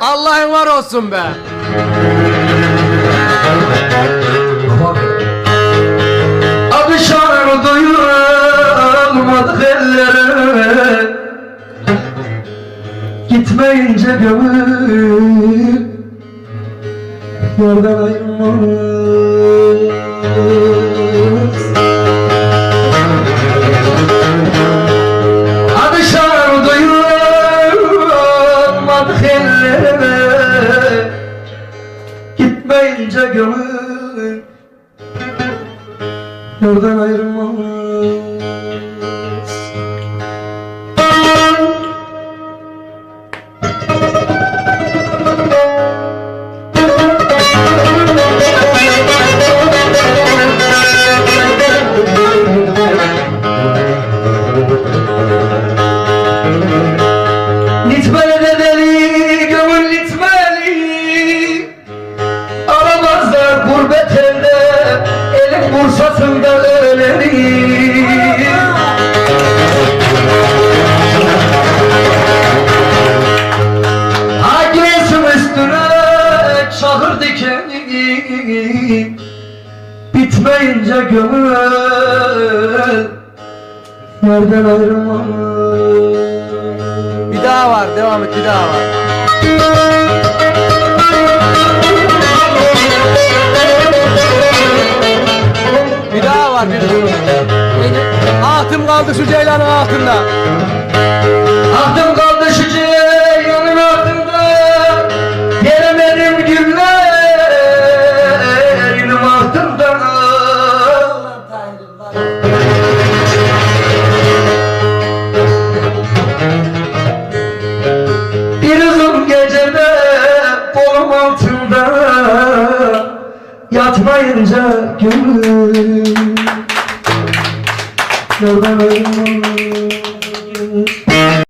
Allah'a var olsun be. Baba Bey. Adı şanı duyulmadık ellere Gitmeyince gönül Yerden ayrılmaz Gitmeyince gönül. Yerden ayrılmaz Nitmeli bursasında öleni Hakimesin üstüne çahır dikeni. Bitmeyince gönül Nereden ayrılmaz Bir daha var devam et bir daha var. Kaldı şu ceylanın altında. Ahtım kaldı şu ceylanın altında. Gelemedim günlerin altında. Bir uzun gecede kolum altında Yatmayınca gönlüm Nereden ayrılmaz